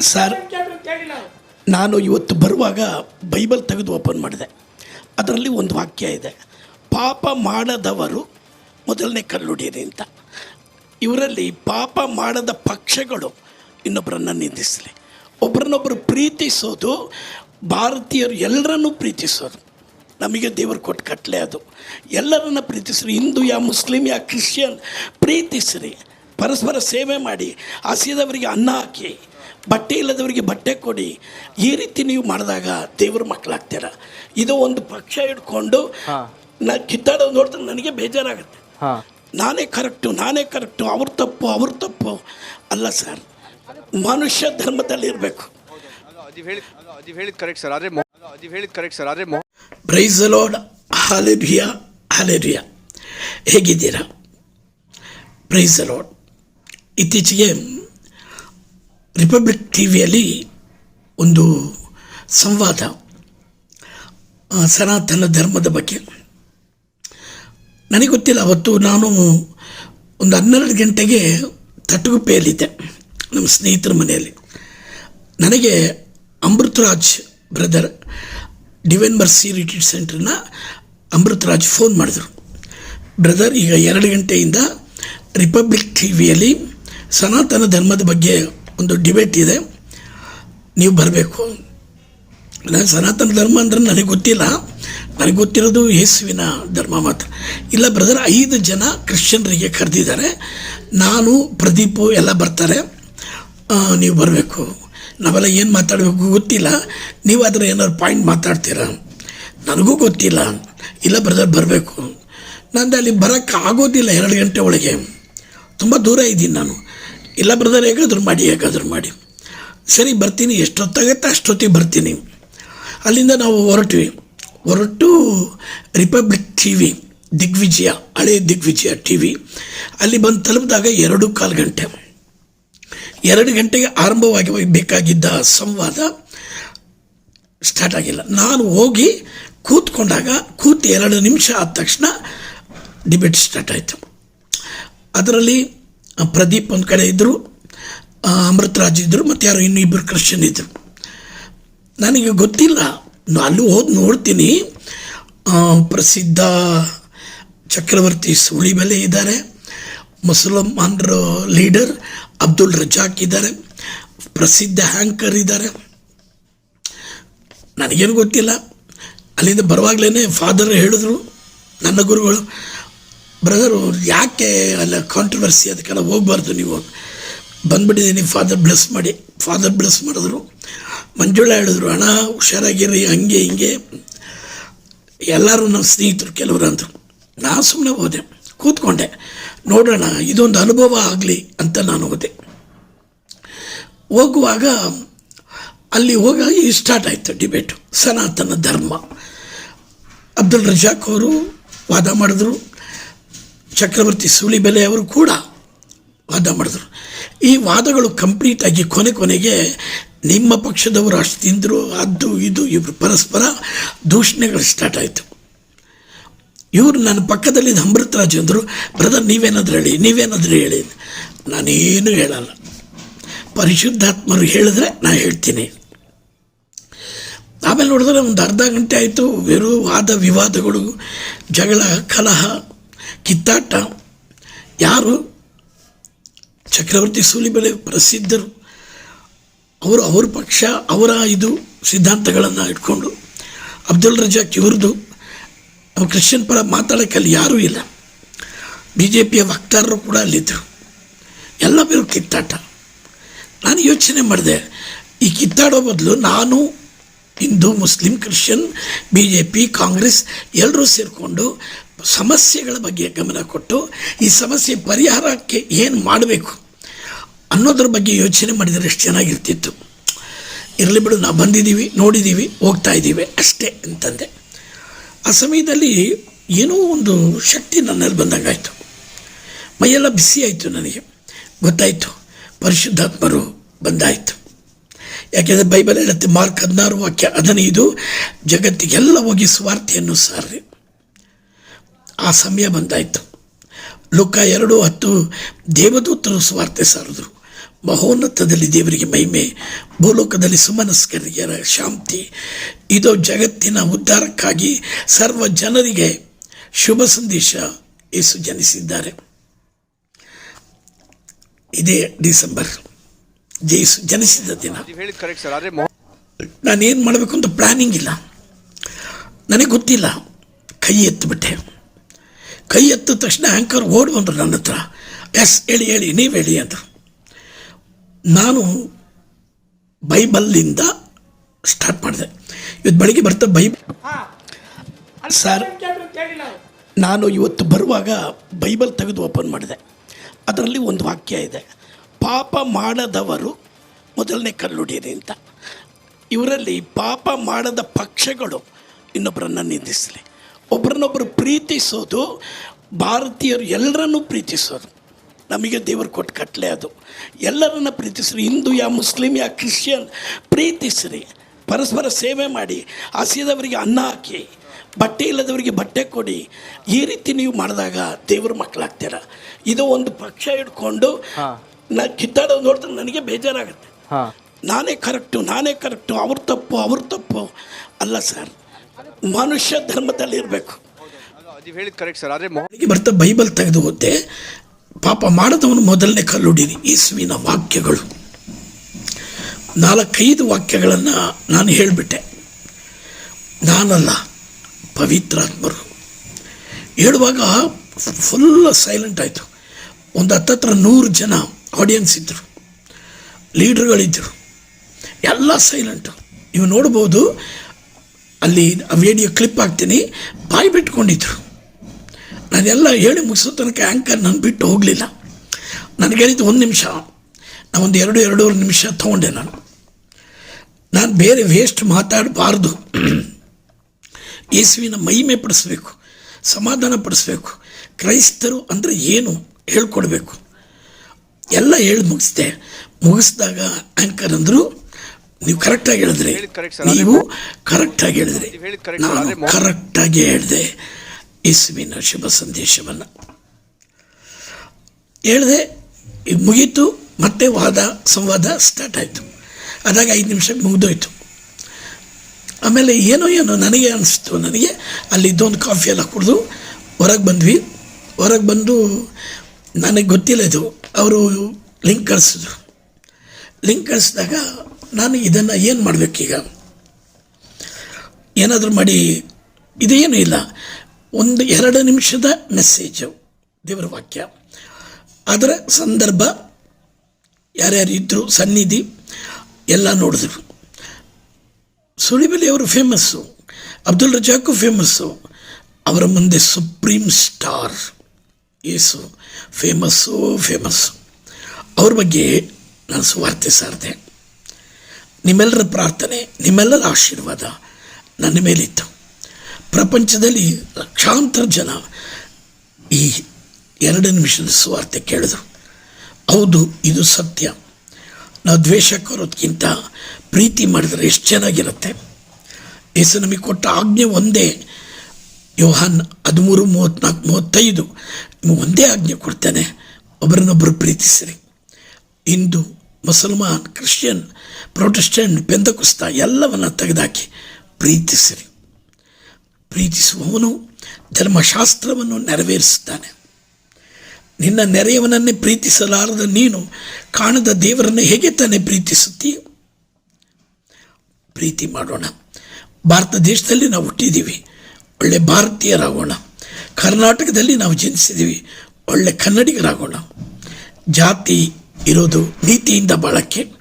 Sir ನಾನು ಇವತ್ತು ಬರುವಾಗ ಬೈಬಲ್ ತೆಗೆದು ಓಪನ್ ಮಾಡಿದೆ. ಅದರಲ್ಲಿ ಒಂದು ವಾಕ್ಯ ಇದೆ. ಪಾಪ ಮಾಡದವರು ಮೊದಲನೇ ಕಲ್ಲುಡಿಯರಿ ಅಂತ. ಇವರಲ್ಲಿ ಪಾಪ ಮಾಡದ ಪಕ್ಷಗಳು ಇನ್ನೊಬ್ಬರನ್ನು ನಿಂದಿಸಲಿ. ಒಬ್ಬರನ್ನೊಬ್ಬರು ಪ್ರೀತಿಸೋದು ಭಾರತೀಯರು ಎಲ್ಲರನ್ನೂ ಪ್ರೀತಿಸೋದು. ನಮಗೆ ದೇವರು ಕೊಟ್ಟು ಕಟ್ಟಲೆ ಅದು. ಎಲ್ಲರನ್ನ ಪ್ರೀತಿಸ್ರಿ. ಹಿಂದೂ ಯಾ ಮುಸ್ಲಿಂ ಯಾ ಕ್ರಿಶ್ಚಿಯನ್ ಪ್ರೀತಿಸ್ರಿ. ಪರಸ್ಪರ ಸೇವೆ ಮಾಡಿ ಹಸಿದವರಿಗೆ ಅನ್ನ ಹಾಕಿ. ಬಟ್ಟೆ ಇಲ್ಲದವರಿಗೆ ಬಟ್ಟೆ ಕೊಡಿ. ಈ ರೀತಿ ನೀವು ಮಾಡಿದಾಗ ದೇವ್ರ ಮಕ್ಕಳಾಗ್ತೀರ? ಇದು ಒಂದು ಪಕ್ಷ ಹಿಡ್ಕೊಂಡು ನಾ ಕಿತ್ತಾಡೋದು ನೋಡಿದ್ರೆ ನನಗೆ ಬೇಜಾರಾಗುತ್ತೆ. ನಾನೇ ಕರೆಕ್ಟು ನಾನೇ ಕರೆಕ್ಟು ಅವ್ರ ತಪ್ಪು ಅವ್ರ ತಪ್ಪು. ಅಲ್ಲ ಸರ್ ಮನುಷ್ಯ ಧರ್ಮದಲ್ಲಿ ಇರಬೇಕು. ಅಜೀವ್ ಹೇಳಿದ್ ಅಜೀವ್ ಹೇಳಿದ್ ಕರೆಕ್ಟ್ ಸರ್ ಆದ್ರೆ ಹೇಳಿದ್ ಕರೆಕ್ಟ್ ಸರ್ ಆದ್ರೆ ಪ್ರೈಸ್ ಲಾರ್ಡ್ ಹಾಲೆರಿಯಾ ಹಾಲೆರಿಯಾ ಹೇಗಿದ್ದೀರಾ ಪ್ರೈಸ್ ಲಾರ್ಡ್ ಇತ್ತೀಚೆಗೆ ರಿಪಬ್ಲಿಕ್ ಟಿ ವಿಯಲ್ಲಿ ಒಂದು ಸಂವಾದ ಸನಾತನ ಧರ್ಮದ ಬಗ್ಗೆ. ನನಗೆ ಗೊತ್ತಿಲ್ಲ, ಅವತ್ತು ನಾನು ಒಂದು ಹನ್ನೆರಡು ಗಂಟೆಗೆ ತಟಗುಪ್ಪೆಯಲ್ಲಿದ್ದೆ, ನಮ್ಮ ಸ್ನೇಹಿತರ ಮನೆಯಲ್ಲಿ. ನನಗೆ Amritraj brother divine mercy retreat ಸೆಂಟ್ರನ್ನ Amritraj phone ಮಾಡಿದ್ರು. ಬ್ರದರ್ ಈಗ ಎರಡು ಗಂಟೆಯಿಂದ ರಿಪಬ್ಲಿಕ್ ಟಿ ವಿಯಲ್ಲಿ ಸನಾತನ ಧರ್ಮದ ಬಗ್ಗೆ ಒಂದು ಡಿಬೇಟ್ ಇದೆ. ನೀವು ಬರಬೇಕು. ನಾನು ಸನಾತನ ಧರ್ಮ ಅಂದ್ರೆ ನನಗೆ ಗೊತ್ತಿಲ್ಲ. ನನಗೆ ಗೊತ್ತಿರೋದು ಯೇಸುವಿನ ಧರ್ಮ ಮಾತ್ರ. ಇಲ್ಲ ಬ್ರದರ್ ಐದು ಜನ ಕ್ರಿಶ್ಚಿಯನ್ರಿಗೆ ಕರೆದಿದ್ದಾರೆ. ನಾನು, ಪ್ರದೀಪು ಎಲ್ಲ ಬರ್ತಾರೆ. ನೀವು ಬರಬೇಕು. ನಾವೆಲ್ಲ ಏನು ಮಾತಾಡಬೇಕು ಗೊತ್ತಿಲ್ಲ. ನೀವು ಅದರ ಏನಾದ್ರು ಪಾಯಿಂಟ್ ಮಾತಾಡ್ತೀರಾ? ನನಗೂ ಗೊತ್ತಿಲ್ಲ. ಇಲ್ಲ ಬ್ರದರ್ ಬರಬೇಕು. ನಂದು ಅಲ್ಲಿ ಬರೋಕ್ಕಾಗೋದಿಲ್ಲ ಎರಡು ಗಂಟೆ ಒಳಗೆ. ತುಂಬ ದೂರ ಇದ್ದೀನಿ ನಾನು. ಇಲ್ಲ ಬ್ರದರ್, ಹೇಗಾದರೂ ಮಾಡಿ ಹೇಗಾದರೂ ಮಾಡಿ. ಸರಿ, ಬರ್ತೀನಿ. ಎಷ್ಟೊತ್ತಾಗತ್ತೆ ಅಷ್ಟೊತ್ತಿಗೆ ಬರ್ತೀನಿ. ಅಲ್ಲಿಂದ ನಾವು ಹೊರಟ್ವಿ. ಹೊರಟು ರಿಪಬ್ಲಿಕ್ ಟಿ ವಿ ದಿಗ್ವಿಜಯ, ಹಳೆ ದಿಗ್ವಿಜಯ ಟಿ ವಿ ಅಲ್ಲಿ ಬಂದು ತಲುಪಿದಾಗ ಎರಡು ಕಾಲು ಗಂಟೆ. ಎರಡು ಗಂಟೆಗೆ ಆರಂಭವಾಗಿ ಬೇಕಾಗಿದ್ದ ಸಂವಾದ ಸ್ಟಾರ್ಟ್ ಆಗಿಲ್ಲ. ನಾನು ಹೋಗಿ ಕೂತ್ಕೊಂಡಾಗ, ಕೂತು ಎರಡು ನಿಮಿಷ ಆದ ತಕ್ಷಣ ಡಿಬೇಟ್ ಸ್ಟಾರ್ಟ್ ಆಯಿತು. ಅದರಲ್ಲಿ ಪ್ರದೀಪ್ ಒಂದು ಕಡೆ ಇದ್ದರು ಅಮೃತರಾಜ್ ಇದ್ದರು ಮತ್ತು ಯಾರು ಇನ್ನೂ ಇಬ್ಬರು ಕ್ರಿಶ್ಚಿಯನ್ ಇದ್ದರು ನನಗೆ ಗೊತ್ತಿಲ್ಲ ನಾನು ಹೋದ್ ನೋಡ್ತೀನಿ. ಪ್ರಸಿದ್ಧ ಚಕ್ರವರ್ತಿ ಸುಳಿಬೆಲೆ ಇದ್ದಾರೆ ಮುಸಲ್ಮಾನರ ಲೀಡರ್ ಅಬ್ದುಲ್ ರಜಾಕ್ ಇದ್ದಾರೆ, ಪ್ರಸಿದ್ಧ ಹ್ಯಾಂಕರ್ ಇದ್ದಾರೆ. ನನಗೇನು ಗೊತ್ತಿಲ್ಲ, ಅಲ್ಲಿಂದ ಬರುವಾಗಲೇ ಫಾದರ್ ಹೇಳಿದ್ರು, ನನ್ನ ಗುರುಗಳು. ಬ್ರದರು ಯಾಕೆ ಅಲ್ಲ ಕಾಂಟ್ರವರ್ಸಿ ಅದಕ್ಕೆಲ್ಲ ಹೋಗ್ಬಾರ್ದು ನೀವು? ಬಂದ್ಬಿಟ್ಟಿದ್ದೀನಿ ಫಾದರ್ ಬ್ಲೆಸ್ ಮಾಡಿ. ಫಾದರ್ ಬ್ಲೆಸ್ ಮಾಡಿದ್ರು. ಮಂಜುಳ ಹೇಳಿದ್ರು, ಅಣ್ಣ, ಹುಷಾರಾಗಿರಿ, ಹಂಗೆ, ಹಿಂಗೆ. ಎಲ್ಲರೂ ನಮ್ಮ ಸ್ನೇಹಿತರು ಕೆಲವರು ಅಂದರು ನಾ ಸುಮ್ಮನೆ ಹೋದೆ, ಕೂತ್ಕೊಂಡೆ. ನೋಡೋಣ, ಇದೊಂದು ಅನುಭವ ಆಗಲಿ ಅಂತ ನಾನು ಹೋದೆ. ಹೋಗುವಾಗ, ಅಲ್ಲಿ ಹೋಗಿ ಸ್ಟಾರ್ಟ್ ಆಯಿತು ಡಿಬೇಟು ಸನಾತನ ಧರ್ಮ. ಅಬ್ದುಲ್ ರಜಾಕ್ ಅವರು ವಾದ ಮಾಡಿದ್ರು. ಚಕ್ರವರ್ತಿ ಸೂಲಿಬೆಲೆ ಅವರು ಕೂಡ ವಾದ ಮಾಡಿದ್ರು. ಈ ವಾದಗಳು ಕಂಪ್ಲೀಟಾಗಿ ಕೊನೆ ಕೊನೆಗೆ ನಿಮ್ಮ ಪಕ್ಷದವರು ಅಷ್ಟು ತಿಂದರು, ಅದು ಇದು ಇವರು ಪರಸ್ಪರ ದೂಷಣೆಗಳು ಸ್ಟಾರ್ಟ್ ಆಯಿತು. ಇವರು ನನ್ನ ಪಕ್ಕದಲ್ಲಿದ್ದ ಅಮೃತರಾಜ್ ಅಂದರು ಬ್ರದರ್ ನೀವೇನಾದರೂ ಹೇಳಿ ನೀವೇನಾದರೂ ಹೇಳಿ. ನಾನೇನು ಹೇಳಲ್ಲ. ಪರಿಶುದ್ಧಾತ್ಮರು ಹೇಳಿದ್ರೆ ನಾನು ಹೇಳ್ತೀನಿ. ಆಮೇಲೆ ನೋಡಿದ್ರೆ ಒಂದು ಅರ್ಧ ಗಂಟೆ ಆಯಿತು ವೆರು ವಾದ ವಿವಾದಗಳು, ಜಗಳ, ಕಲಹ ಕಿತ್ತಾಟ ಯಾರು? ಚಕ್ರವರ್ತಿ ಸೂಲಿಬೆಲೆ ಪ್ರಸಿದ್ಧರು. ಅವರು ಅವ್ರ ಪಕ್ಷ, ಅವರ ಇದು ಸಿದ್ಧಾಂತಗಳನ್ನು ಇಟ್ಕೊಂಡು ಅಬ್ದುಲ್ ರಜಾಕ್ ಇವ್ರದ್ದು. ಕ್ರಿಶ್ಚಿಯನ್ ಪರ ಮಾತಾಡೋಕ್ಕಲ್ಲಿ ಯಾರೂ ಇಲ್ಲ. ಬಿ ಜೆ ಪಿಯ ವಕ್ತಾರರು ಕೂಡ ಅಲ್ಲಿದ್ದರು. ಎಲ್ಲ ಬೇರು ಕಿತ್ತಾಟ. ನಾನು ಯೋಚನೆ ಮಾಡಿದೆ, ಈ ಕಿತ್ತಾಡೋ ಬದಲು ನಾನು, Hindu, Muslim, Christian B J P Congress ಎಲ್ಲರೂ ಸೇರಿಕೊಂಡು ಸಮಸ್ಯೆಗಳ ಬಗ್ಗೆ ಗಮನ ಕೊಟ್ಟು ಈ ಸಮಸ್ಯೆ ಪರಿಹಾರಕ್ಕೆ ಏನು ಮಾಡಬೇಕು ಅನ್ನೋದ್ರ ಬಗ್ಗೆ ಯೋಚನೆ ಮಾಡಿದರೆ ಎಷ್ಟು ಚೆನ್ನಾಗಿರ್ತಿತ್ತು. ಇರಲಿ ಬಿಡು, ನಾವು ಬಂದಿದ್ದೀವಿ, ನೋಡಿದ್ದೀವಿ, ಹೋಗ್ತಾ ಇದ್ದೀವಿ, ಅಷ್ಟೇ ಅಂತಂದೆ. ಆ ಸಮಯದಲ್ಲಿ ಏನೋ ಒಂದು ಶಕ್ತಿ ನನ್ನಲ್ಲಿ ಬಂದಂಗಾಯಿತು. ಮೈಯೆಲ್ಲ ಬಿಸಿ ಆಯಿತು ನನಗೆ. ಗೊತ್ತಾಯಿತು, ಪರಿಶುದ್ಧಾತ್ಮರು ಬಂದಾಯಿತು. ಯಾಕೆಂದರೆ ಬೈಬಲ್ ಹೇಳುತ್ತೆ, ಮಾರ್ಕ್ ಹದಿನಾರು ವಾಕ್ಯ ಹದಿನೈದು ಜಗತ್ತಿಗೆಲ್ಲ ಹೋಗಿ ಸ್ವಾರ್ಥಿಯನ್ನು ಸಾರ್ರಿ. ಆ ಸಮಯ ಬಂದಾಯಿತು. ಲೋಕ ಎರಡು ಹತ್ತು ದೇವದೂತರು ಸ್ವಾರ್ಥ ಸಾರಿದ್ರು. ಮಹೋನ್ನತದಲ್ಲಿ ದೇವರಿಗೆ ಮಹಿಮೆ ಭೂಲೋಕದಲ್ಲಿ ಸುಮನಸ್ಕರಿಗೆ ಶಾಂತಿ. ಇದು ಜಗತ್ತಿನ ಉದ್ಧಾರಕ್ಕಾಗಿ ಸರ್ವ ಜನರಿಗೆ ಶುಭ ಸಂದೇಶ ಯೇಸು ಜನಿಸಿದ್ದಾರೆ. ಇದೇ ಡಿಸೆಂಬರ್. ಜೇಸು ಜನಿಸಿದ ದಿನ. ನಾನೇನು ಮಾಡಬೇಕು ಅಂತ ಪ್ಲಾನಿಂಗ್ ಇಲ್ಲ. ನನಗೆ ಗೊತ್ತಿಲ್ಲ. ಕೈ ಎತ್ತಿಬಿಟ್ಟೆ ಕೈ ಎತ್ತಿದ ತಕ್ಷಣ ಆ್ಯಂಕರ್ ಓಡಿ ಬಂದರು ನನ್ನ ಹತ್ರ. ಎಸ್ ಹೇಳಿ ಹೇಳಿ ನೀವು ಹೇಳಿ ಅಂದರು. ನಾನು ಬೈಬಲ್ಲಿಂದ ಸ್ಟಾರ್ಟ್ ಮಾಡಿದೆ. ಇವತ್ತು ಬೆಳಿಗ್ಗೆ ಬರ್ತಾ ಬೈಬಲ್ ಸರ್ ನಾನು ಇವತ್ತು ಬರುವಾಗ ಬೈಬಲ್ ತೆಗೆದು ಓಪನ್ ಮಾಡಿದೆ. ಅದರಲ್ಲಿ ಒಂದು ವಾಕ್ಯ ಇದೆ. ಪಾಪ ಮಾಡದವರು ಮೊದಲನೇ ಕಲ್ಲುಡಿಯಿರಿ ಅಂತ. ಇವರಲ್ಲಿ ಪಾಪ ಮಾಡದ ಪಕ್ಷಗಳು ಇನ್ನೊಬ್ಬರನ್ನು ನಿಂದಿಸಲಿ. ಒಬ್ಬರನ್ನೊಬ್ಬರು ಪ್ರೀತಿಸೋದು ಭಾರತೀಯರು ಎಲ್ಲರನ್ನೂ ಪ್ರೀತಿಸೋದು. ನಮಗೆ ದೇವರು ಕೊಟ್ಟು ಕಟ್ಟಲೆ ಅದು. ಎಲ್ಲರನ್ನ ಪ್ರೀತಿಸ್ರಿ. ಹಿಂದೂ ಯಾ ಮುಸ್ಲಿಂ ಯಾ ಕ್ರಿಶ್ಚಿಯನ್ ಪ್ರೀತಿಸ್ರಿ. ಪರಸ್ಪರ ಸೇವೆ ಮಾಡಿ. ಹಸಿದವರಿಗೆ ಅನ್ನ ಹಾಕಿ. ಬಟ್ಟೆ ಇಲ್ಲದವರಿಗೆ ಬಟ್ಟೆ ಕೊಡಿ. ಈ ರೀತಿ ನೀವು ಮಾಡಿದಾಗ ದೇವ್ರ ಮಕ್ಕಳಾಗ್ತೀರ? ಇದು ಒಂದು ಪಕ್ಷ ಹಿಡ್ಕೊಂಡು ನಾ ಕಿತ್ತಾಡೋದು ನೋಡಿದ್ರೆ ನನಗೆ ಬೇಜಾರಾಗುತ್ತೆ. ನಾನೇ ಕರೆಕ್ಟು ನಾನೇ ಕರೆಕ್ಟು ಅವ್ರ ತಪ್ಪು ಅವ್ರ ತಪ್ಪು. ಅಲ್ಲ ಸರ್ ಮನುಷ್ಯ ಧರ್ಮದಲ್ಲಿ ಇರಬೇಕು. ನೀವು ಹೇಳಿದ್ ಕರೆಕ್ಟ್ ಸರ್ ಆದರೆ ಮೊಹ ಬರ್ತಾ ಬೈಬಲ್ ತೆಗೆದು ಓದ್ದೆ ಪಾಪ ಮಾಡದವನು ಮೊದಲನೇ ಕಲ್ಲುಡಿರಿ. ಈಸುವಿನ ವಾಕ್ಯಗಳು. ನಾಲ್ಕೈದು ವಾಕ್ಯಗಳನ್ನು ನಾನು ಹೇಳಿಬಿಟ್ಟೆ. ನಾನಲ್ಲ ಪವಿತ್ರಾತ್ಮರು. ಹೇಳುವಾಗ ಫುಲ್ ಸೈಲೆಂಟ್ ಆಯಿತು. ಒಂದು ಹತ್ತತ್ರ ನೂರು ಜನ ಆಡಿಯನ್ಸ್ ಇದ್ದರು ಲೀಡ್ರ್ಗಳಿದ್ದರು ಎಲ್ಲ ಸೈಲೆಂಟು ನೀವು ನೋಡ್ಬೋದು ಅಲ್ಲಿ ವಿಡಿಯೋ ಕ್ಲಿಪ್ ಹಾಕ್ತೀನಿ. ಬಾಯಿ ಬಿಟ್ಕೊಂಡಿದ್ರು. ನಾನೆಲ್ಲ ಹೇಳಿ ಮುಗಿಸೋ ತನಕ ಆ್ಯಂಕರ್ ನಾನು ಬಿಟ್ಟು ಹೋಗಲಿಲ್ಲ. ನನಗೆ ಹೇಳಿದ್ದು ಒಂದು ನಿಮಿಷ. ನಾವೊಂದು ಎರಡು, ಎರಡೂವರೆ ನಿಮಿಷ ತೊಗೊಂಡೆ ನಾನು. ನಾನು ಬೇರೆ ವೇಸ್ಟ್ ಮಾತಾಡಬಾರ್ದು. ಯೇಸುವಿನ ಮಹಿಮೆ ಪಡಿಸ್ಬೇಕು, ಸಮಾಧಾನ ಪಡಿಸ್ಬೇಕು, ಕ್ರೈಸ್ತರು ಅಂದರೆ ಏನು ಹೇಳ್ಕೊಡ್ಬೇಕು. ಎಲ್ಲ ಹೇಳಿ ಮುಗಿಸ್ದೆ. ಮುಗಿಸಿದಾಗ ಆ್ಯಂಕರ್ ಅಂದರು ನೀವು ಕರೆಕ್ಟಾಗಿ ಹೇಳಿದ್ರಿ. ನೀವು ಕರೆಕ್ಟಾಗಿ ಹೇಳಿದ್ರಿ. ನಾನು ಕರೆಕ್ಟಾಗಿ ಹೇಳಿದೆ. ಯೇಸುವಿನ ಶುಭ ಸಂದೇಶವನ್ನು. ಹೇಳಿದೆ ಇದು ಮುಗೀತು ಮತ್ತೆ ವಾದ ಸಂವಾದ ಸ್ಟಾರ್ಟ್ ಆಯಿತು. ಅದಾಗ ಐದು ನಿಮಿಷಕ್ಕೆ ಮುಗಿದೋಯ್ತು. ಆಮೇಲೆ ಏನೋ ಏನೋ ನನಗೆ ಅನಿಸ್ತು. ನನಗೆ ಅಲ್ಲಿ ಇದ್ದೊಂದು ಕಾಫಿ ಎಲ್ಲ ಕುಡಿದು ಹೊರಗೆ ಬಂದ್ವಿ. ಹೊರಗೆ ಬಂದು ನನಗೆ ಗೊತ್ತಿಲ್ಲ ಇದು. ಅವರು ಲಿಂಕ್ ಕಳಿಸಿದ್ರು. ಲಿಂಕ್ ಕಳಿಸಿದಾಗ ನಾನು ಇದನ್ನು ಏನು ಮಾಡಬೇಕೀಗ ಏನಾದರೂ ಮಾಡಿ, ಇದೇನೂ ಇಲ್ಲ. ಒಂದು ಎರಡು ನಿಮಿಷದ ಮೆಸೇಜು ದೇವರ ವಾಕ್ಯ. ಅದರ ಸಂದರ್ಭ ಯಾರ್ಯಾರು ಇದ್ದರು ಸನ್ನಿಧಿ, ಎಲ್ಲ ನೋಡಿದ್ರು. ಸುಳಿಬಲಿ ಅವರು ಫೇಮಸ್ಸು ಅಬ್ದುಲ್ ರಜಾಕು ಫೇಮಸ್ಸು ಅವರ ಮುಂದೆ ಸುಪ್ರೀಂ ಸ್ಟಾರ್. ಏಸು ಫೇಮಸ್ಸು ಫೇಮಸ್ಸು ಅವ್ರ ಬಗ್ಗೆ ನಾನು ಸುವಾರ್ತೆ ಸಾರಿದೆ. ನಿಮ್ಮೆಲ್ಲರ ಪ್ರಾರ್ಥನೆ, ನಿಮ್ಮೆಲ್ಲರ ಆಶೀರ್ವಾದ ನನ್ನ ಮೇಲಿತ್ತು. ಪ್ರಪಂಚದಲ್ಲಿ ಲಕ್ಷಾಂತರ ಜನ ಈ ಎರಡು ನಿಮಿಷದ ಸುವಾರ್ತೆ ಕೇಳಿದ್ರು. ಹೌದು, ಇದು ಸತ್ಯ. ನಾವು ದ್ವೇಷ ಕೊರೋದಕ್ಕಿಂತ ಪ್ರೀತಿ ಮಾಡಿದರೆ ಎಷ್ಟು ಚೆನ್ನಾಗಿರುತ್ತೆ. ಯೇಸು ನಮಗೆ ಕೊಟ್ಟ ಆಜ್ಞೆ ಒಂದೇ. ಯೋಹಾನ್ ಹದಿಮೂರು ಮೂವತ್ತ್ನಾಲ್ಕು ಮೂವತ್ತೈದು ನಿಮಗೆ ಒಂದೇ ಆಜ್ಞೆ ಕೊಡ್ತೇನೆ. ಒಬ್ಬರನ್ನೊಬ್ಬರು ಪ್ರೀತಿಸಿರಿ. ಹಿಂದೂ, ಮುಸಲ್ಮಾನ್, ಕ್ರಿಶ್ಚಿಯನ್ ಪ್ರೊಟೆಸ್ಟೆಂಟ್ ಬೆಂದಕುಸ್ತ ಎಲ್ಲವನ್ನು ತೆಗೆದಾಕಿ ಪ್ರೀತಿಸಿರಿ. ಪ್ರೀತಿಸುವವನು ಧರ್ಮಶಾಸ್ತ್ರವನ್ನು ನೆರವೇರಿಸುತ್ತಾನೆ. ನಿನ್ನ ನೆರೆಯವನನ್ನೇ ಪ್ರೀತಿಸಲಾರದ ನೀನು ಕಾಣದ ದೇವರನ್ನು ಹೇಗೆ ತಾನೇ ಪ್ರೀತಿಸುತ್ತೀಯ? ಪ್ರೀತಿ ಮಾಡೋಣ. ಭಾರತ ದೇಶದಲ್ಲಿ ನಾವು ಹುಟ್ಟಿದ್ದೀವಿ. ಒಳ್ಳೆ ಭಾರತೀಯರಾಗೋಣ. ಕರ್ನಾಟಕದಲ್ಲಿ ನಾವು ಜನಿಸಿದ್ದೀವಿ. ಒಳ್ಳೆ ಕನ್ನಡಿಗರಾಗೋಣ. ಜಾತಿ ಇರೋದು ನೀತಿಯಿಂದ ಬಾಳಕ್ಕೆ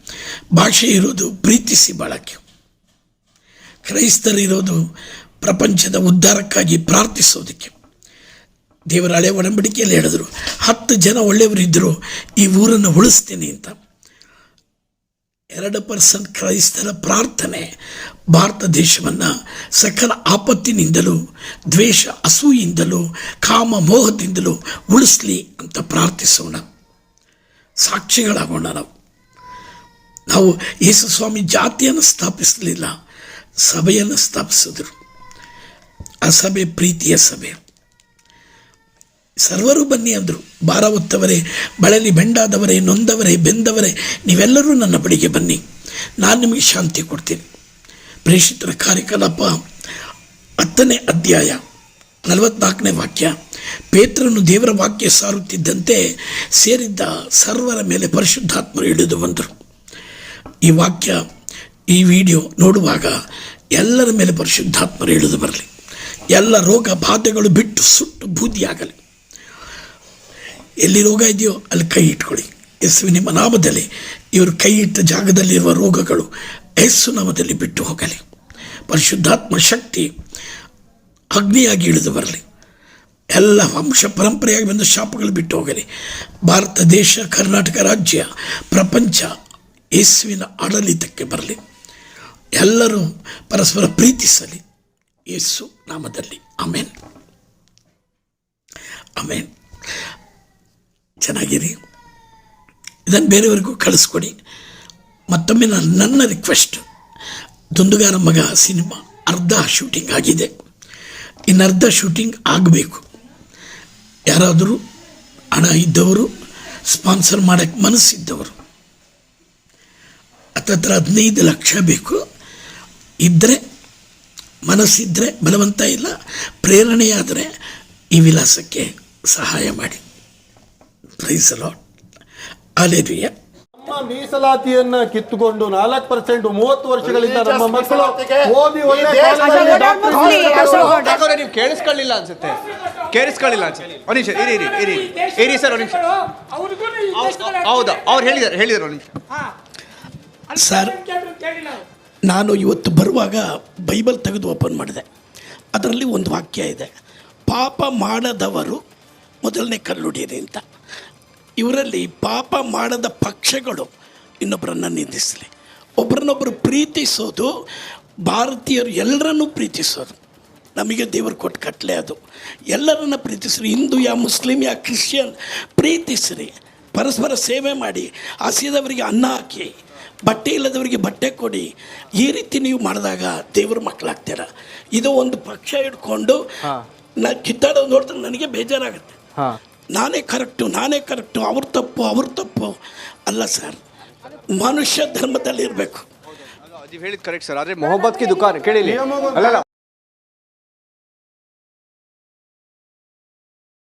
ಭಾಷೆ ಇರೋದು ಪ್ರೀತಿಸಿ ಬಾಳಕ್ಕೆ ಕ್ರೈಸ್ತರಿರೋದು ಪ್ರಪಂಚದ ಉದ್ಧಾರಕ್ಕಾಗಿ ಪ್ರಾರ್ಥಿಸೋದಕ್ಕೆ. ದೇವರ ಹಳೆ ಒಡಂಬಡಿಕೆಯಲ್ಲಿ ಹೇಳಿದ್ರು, ಹತ್ತು ಜನ ಒಳ್ಳೆಯವರಿದ್ದರು ಈ ಊರನ್ನು ಉಳಿಸ್ತೀನಿ ಅಂತ. ಎರಡು ಪರ್ಸೆಂಟ್ ಕ್ರೈಸ್ತರ ಪ್ರಾರ್ಥನೆ ಭಾರತ ದೇಶವನ್ನು ಸಕಲ ಆಪತ್ತಿನಿಂದಲೂ, ದ್ವೇಷ ಅಸೂಯಿಂದಲೂ ಕಾಮ ಮೋಹದಿಂದಲೂ ಉಳಿಸ್ಲಿ ಅಂತ ಪ್ರಾರ್ಥಿಸೋಣ. ಸಾಕ್ಷಿಗಳಾಗೋಣ ನಾವು. ನಾವು ಯೇಸು ಸ್ವಾಮಿ ಜಾತಿಯನ್ನು ಸ್ಥಾಪಿಸಲಿಲ್ಲ, ಸಭೆಯನ್ನು ಸ್ಥಾಪಿಸಿದ್ರು. ಆ ಸಭೆ ಪ್ರೀತಿಯ ಸಭೆ. ಸರ್ವರು ಬನ್ನಿ ಅಂದರು ಭಾರ ಹೊತ್ತವರೇ ಬಳಲಿ ಬೆಂಡಾದವರೇ, ನೊಂದವರೇ, ಬೆಂದವರೇ, ನೀವೆಲ್ಲರೂ ನನ್ನ ಬಳಿಗೆ ಬನ್ನಿ, ನಾನು ನಿಮಗೆ ಶಾಂತಿ ಕೊಡ್ತೀನಿ. ಪ್ರೇಷಿತರ ಕಾರ್ಯಕಲಾಪ ಹತ್ತನೇ ಅಧ್ಯಾಯ, ನಲವತ್ನಾಲ್ಕನೇ ವಾಕ್ಯ. ಪೇತ್ರನು ದೇವರ ವಾಕ್ಯ ಸಾರುತ್ತಿದ್ದಂತೆ ಸೇರಿದ್ದ ಸರ್ವರ ಮೇಲೆ ಪರಿಶುದ್ಧಾತ್ಮರು ಇಳಿದು ಬಂದರು. ಈ ವಾಕ್ಯ, ಈ ವಿಡಿಯೋ ನೋಡುವಾಗ ಎಲ್ಲರ ಮೇಲೆ ಪರಿಶುದ್ಧಾತ್ಮರು ಇಳಿದು ಬರಲಿ. ಎಲ್ಲ ರೋಗ ಬಾಧೆಗಳು ಬಿಟ್ಟು ಸುಟ್ಟು ಬೂದಿಯಾಗಲಿ. ಎಲ್ಲಿ ರೋಗ ಇದೆಯೋ ಅಲ್ಲಿ ಕೈ ಇಟ್ಕೊಳ್ಳಿ. ನಿಮ್ಮ ನಾಮದಲ್ಲಿ ಇವರು ಕೈ ಇಟ್ಟ ಜಾಗದಲ್ಲಿರುವ ರೋಗಗಳು ಯೇಸು ನಾಮದಲ್ಲಿ ಬಿಟ್ಟು ಹೋಗಲಿ. ಪರಿಶುದ್ಧಾತ್ಮ ಶಕ್ತಿ ಅಗ್ನಿಯಾಗಿ ಇಳಿದು ಬರಲಿ. ಎಲ್ಲ ವಂಶ ಪರಂಪರೆಯಾಗಿ ಬಂದ ಶಾಪಗಳು ಬಿಟ್ಟು ಹೋಗಲಿ. ಭಾರತ ದೇಶ, ಕರ್ನಾಟಕ ರಾಜ್ಯ, ಪ್ರಪಂಚ ಯೇಸುವಿನ ಆಡಳಿತಕ್ಕೆ ಬರಲಿ. ಎಲ್ಲರೂ ಪರಸ್ಪರ ಪ್ರೀತಿಸಲಿ. ಯೇಸು ನಾಮದಲ್ಲಿ. ಆಮೇನ್. ಆಮೇನ್. ಚೆನ್ನಾಗಿರಿ. ಇದನ್ನು ಬೇರೆಯವರಿಗೂ ಕಳಿಸ್ಕೊಡಿ. ಮತ್ತೊಮ್ಮೆ ನಾನು ನನ್ನ ರಿಕ್ವೆಸ್ಟ್ ದುಂದುಗಾರ ಮಗ ಸಿನಿಮಾ ಅರ್ಧ ಶೂಟಿಂಗ್ ಆಗಿದೆ. ಇನ್ನರ್ಧ ಶೂಟಿಂಗ್ ಆಗಬೇಕು. ಯಾರಾದರೂ ಹಣ ಇದ್ದವರು ಸ್ಪಾನ್ಸರ್ ಮಾಡೋಕ್ಕೆ ಮನಸ್ಸಿದ್ದವರು ಹತ್ತತ್ರ ಹದಿನೈದು ಲಕ್ಷ ಬೇಕು. ಇದ್ದರೆ ಮನಸ್ಸಿದ್ದರೆ ಬಲವಂತ ಇಲ್ಲ. ಪ್ರೇರಣೆಯಾದರೆ ಈ ವಿಲಾಸಕ್ಕೆ ಸಹಾಯ ಮಾಡಿ. ಪ್ರೈಸ್ ಲಾಟ್ ಅಲೆರಿಯ ನಮ್ಮ ಮೀಸಲಾತಿಯನ್ನ ಕಿತ್ತುಕೊಂಡು ನಾಲ್ಕು ಪರ್ಸೆಂಟ್ ಮೂವತ್ತು ವರ್ಷಗಳಿಂದ ನಮ್ಮ ಮಕ್ಕಳು ಓದಿ ಒಳ್ಳೆ ನೀವು ಕೇಳಿಸ್ಕೊಳ್ಳಿಲ್ಲ ಅನ್ಸುತ್ತೆ. ಕೇಳಿಸ್ಕೊಳ್ಳಿಲ್ಲ ಅನ್ಸುತ್ತೆ. ಒಂದು ನಿಮಿಷ ಇರಿ ಇರಿ ಇರಿ. ಇರಿ ಸರ್ ಒಂದು ನಿಮಿಷ. ಹೌದಾ ಅವ್ರು ಹೇಳಿದಾರೆ ಹೇಳಿದಾರೆ ಒಂದು ನಿಮಿಷ. ಸರ್ ನಾನು ಇವತ್ತು ಬರುವಾಗ ಬೈಬಲ್ ತೆಗೆದು ಓಪನ್ ಮಾಡಿದೆ. ಅದರಲ್ಲಿ ಒಂದು ವಾಕ್ಯ ಇದೆ. ಪಾಪ ಮಾಡದವರು ಮೊದಲನೇ ಕಲ್ಲುಡಿಯರಿ ಅಂತ. ಇವರಲ್ಲಿ ಪಾಪ ಮಾಡದ ಪಕ್ಷಗಳು ಇನ್ನೊಬ್ಬರನ್ನು ನಿಂದಿಸಲಿ. ಒಬ್ಬರನ್ನೊಬ್ಬರು ಪ್ರೀತಿಸೋದು ಭಾರತೀಯರು ಎಲ್ಲರನ್ನೂ ಪ್ರೀತಿಸೋದು. ನಮಗೆ ದೇವರು ಕೊಟ್ಟು ಕಟ್ಟಲೆ ಅದು. ಎಲ್ಲರನ್ನ ಪ್ರೀತಿಸ್ರಿ ಹಿಂದೂ ಯಾ ಮುಸ್ಲಿಂ ಯಾ ಕ್ರಿಶ್ಚಿಯನ್ ಪ್ರೀತಿಸ್ರಿ. ಪರಸ್ಪರ ಸೇವೆ ಮಾಡಿ ಹಸಿದವರಿಗೆ ಅನ್ನ ಹಾಕಿ. ಬಟ್ಟೆ ಇಲ್ಲದವರಿಗೆ ಬಟ್ಟೆ ಕೊಡಿ. ಈ ರೀತಿ ನೀವು ಮಾಡಿದಾಗ ದೇವ್ರ ಮಕ್ಕಳಾಗ್ತೀರ. ಇದು ಒಂದು ಪಕ್ಷ ಹಿಡ್ಕೊಂಡು ನಾ ಕಿತ್ತಾಡೋದು ನೋಡಿದ್ರೆ ನನಗೆ ಬೇಜಾರಾಗುತ್ತೆ. ನಾನೇ ಕರೆಕ್ಟು ನಾನೇ ಕರೆಕ್ಟು ಅವ್ರ ತಪ್ಪು ಅವ್ರ ತಪ್ಪು. ಅಲ್ಲ ಸರ್ ಮನುಷ್ಯ ಧರ್ಮದಲ್ಲಿ ಇರಬೇಕು ಹೇಳಿದ ಕರೆಕ್ಟ್ ಸರ್ ಆದರೆ ಮೊಹಬ್ಬತ್ ಕಿ ದುಕಾನ್ ಕೇಳಿಲಿ. ಅಲ್ಲಲ್ಲ.